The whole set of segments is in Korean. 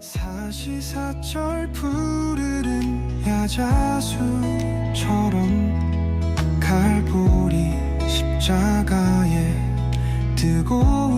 사시사철 푸르른 야자수처럼 갈보리 십자가에 뜨거운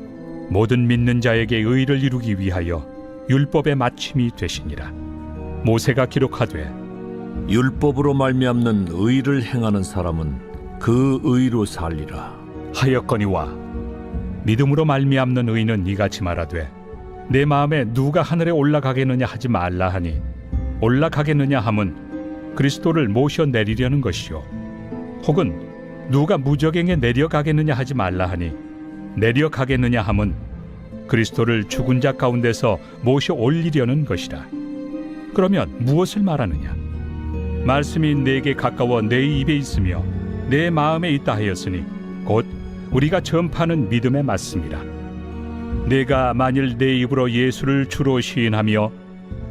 모든 믿는 자에게 의를 이루기 위하여 율법의 마침이 되시니라. 모세가 기록하되 율법으로 말미암는 의를 행하는 사람은 그 의로 살리라. 하였거니와 믿음으로 말미암는 의는 이같이 말하되 내 마음에 누가 하늘에 올라가겠느냐 하지 말라 하니 올라가겠느냐 함은 그리스도를 모셔 내리려는 것이요 혹은 누가 무적행에 내려가겠느냐 하지 말라 하니 내려가겠느냐 함은 그리스도를 죽은 자 가운데서 모셔 올리려는 것이라 그러면 무엇을 말하느냐 말씀이 내게 가까워 내 입에 있으며 내 마음에 있다 하였으니 곧 우리가 전파하는 믿음에 맞습니다. 내가 만일 내 입으로 예수를 주로 시인하며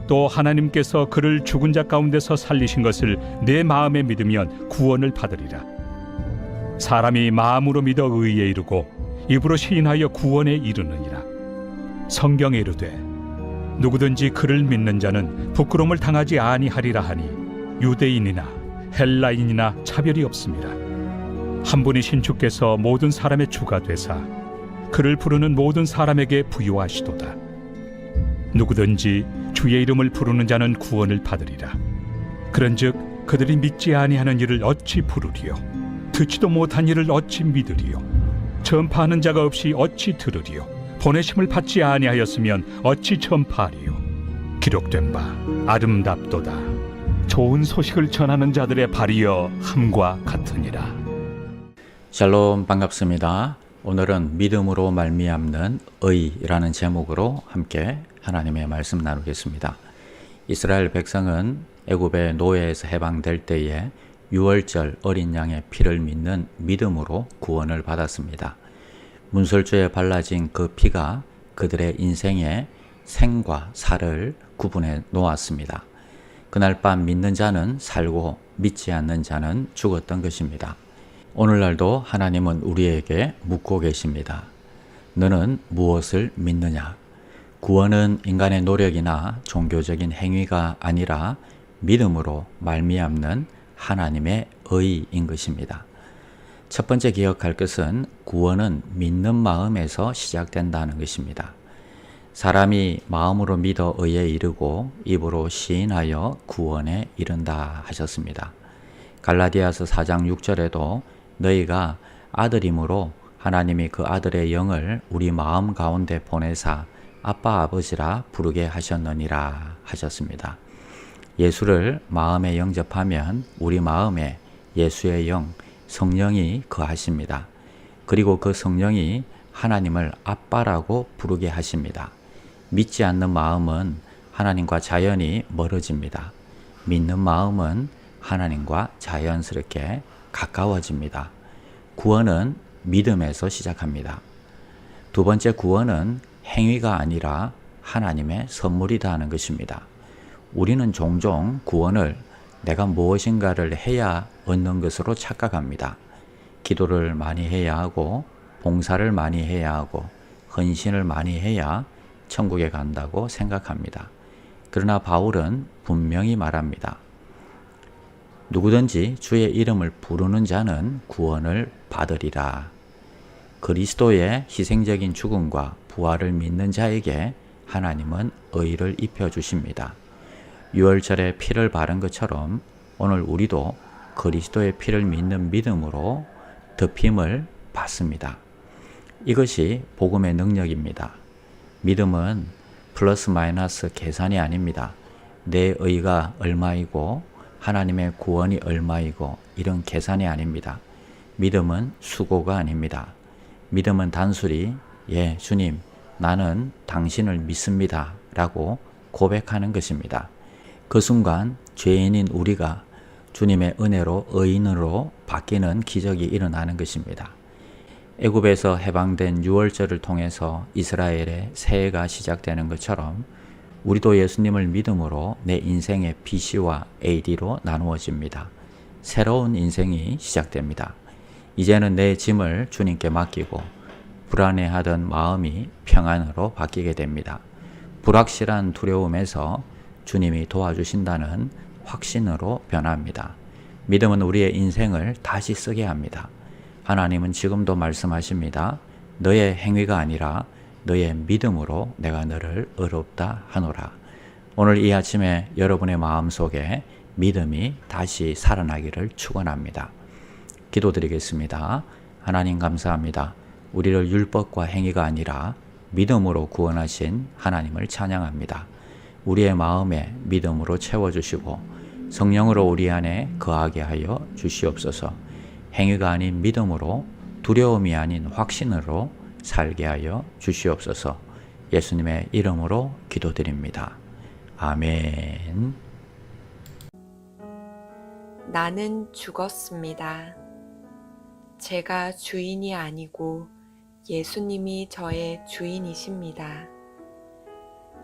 또 하나님께서 그를 죽은 자 가운데서 살리신 것을 내 마음에 믿으면 구원을 받으리라. 사람이 마음으로 믿어 의에 이르고 입으로 시인하여 구원에 이르느니라. 성경에 이르되 누구든지 그를 믿는 자는 부끄러움을 당하지 아니하리라 하니 유대인이나 헬라인이나 차별이 없습니다. 한 분이신 주께서 모든 사람의 주가 되사 그를 부르는 모든 사람에게 부요하시도다. 누구든지 주의 이름을 부르는 자는 구원을 받으리라. 그런즉 그들이 믿지 아니하는 일을 어찌 부르리요? 듣지도 못한 일을 어찌 믿으리요? 전파하는 자가 없이 어찌 들으리요? 보내심을 받지 아니하였으면 어찌 전파하리요? 기록된 바 아름답도다. 좋은 소식을 전하는 자들의 발이여 함과 같으니라. 샬롬 반갑습니다. 오늘은 믿음으로 말미암는 의라는 제목으로 함께 하나님의 말씀 나누겠습니다. 이스라엘 백성은 애굽의 노예에서 해방될 때에 유월절 어린 양의 피를 믿는 믿음으로 구원을 받았습니다. 문설주에 발라진 그 피가 그들의 인생의 생과 사를 구분해 놓았습니다. 그날 밤 믿는 자는 살고 믿지 않는 자는 죽었던 것입니다. 오늘날도 하나님은 우리에게 묻고 계십니다. 너는 무엇을 믿느냐? 구원은 인간의 노력이나 종교적인 행위가 아니라 믿음으로 말미암는 하나님의 의인 것입니다. 첫 번째 기억할 것은 구원은 믿는 마음에서 시작된다는 것입니다. 사람이 마음으로 믿어 의에 이르고 입으로 시인하여 구원에 이른다 하셨습니다. 갈라디아서 4장 6절에도 너희가 아들임으로 하나님이 그 아들의 영을 우리 마음 가운데 보내사 아빠 아버지라 부르게 하셨느니라 하셨습니다. 예수를 마음에 영접하면 우리 마음에 예수의 영, 성령이 거하십니다. 그리고 그 성령이 하나님을 아빠라고 부르게 하십니다. 믿지 않는 마음은 하나님과 자연히 멀어집니다. 믿는 마음은 하나님과 자연스럽게 가까워집니다. 구원은 믿음에서 시작합니다. 두 번째 구원은 행위가 아니라 하나님의 선물이다 하는 것입니다. 우리는 종종 구원을 내가 무엇인가를 해야 얻는 것으로 착각합니다. 기도를 많이 해야 하고, 봉사를 많이 해야 하고, 헌신을 많이 해야 천국에 간다고 생각합니다. 그러나 바울은 분명히 말합니다. 누구든지 주의 이름을 부르는 자는 구원을 받으리라. 그리스도의 희생적인 죽음과 부활을 믿는 자에게 하나님은 의를 입혀 주십니다. 유월절에 피를 바른 것처럼 오늘 우리도 그리스도의 피를 믿는 믿음으로 덮임을 받습니다. 이것이 복음의 능력입니다. 믿음은 플러스 마이너스 계산이 아닙니다. 내 의가 얼마이고 하나님의 구원이 얼마이고 이런 계산이 아닙니다. 믿음은 수고가 아닙니다. 믿음은 단순히 예, 주님, 나는 당신을 믿습니다. 라고 고백하는 것입니다. 그 순간 죄인인 우리가 주님의 은혜로 의인으로 바뀌는 기적이 일어나는 것입니다. 애굽에서 해방된 유월절을 통해서 이스라엘의 새해가 시작되는 것처럼 우리도 예수님을 믿음으로 내 인생의 BC와 AD로 나누어집니다. 새로운 인생이 시작됩니다. 이제는 내 짐을 주님께 맡기고 불안해하던 마음이 평안으로 바뀌게 됩니다. 불확실한 두려움에서 주님이 도와주신다는 확신으로 변합니다. 믿음은 우리의 인생을 다시 쓰게 합니다. 하나님은 지금도 말씀하십니다. 너의 행위가 아니라 너의 믿음으로 내가 너를 의롭다 하노라. 오늘 이 아침에 여러분의 마음 속에 믿음이 다시 살아나기를 축원합니다. 기도드리겠습니다. 하나님 감사합니다. 우리를 율법과 행위가 아니라 믿음으로 구원하신 하나님을 찬양합니다. 우리의 마음에 믿음으로 채워주시고 성령으로 우리 안에 거하게 하여 주시옵소서. 행위가 아닌 믿음으로 두려움이 아닌 확신으로 살게 하여 주시옵소서. 예수님의 이름으로 기도드립니다. 아멘. 나는 죽었습니다. 제가 주인이 아니고 예수님이 저의 주인이십니다.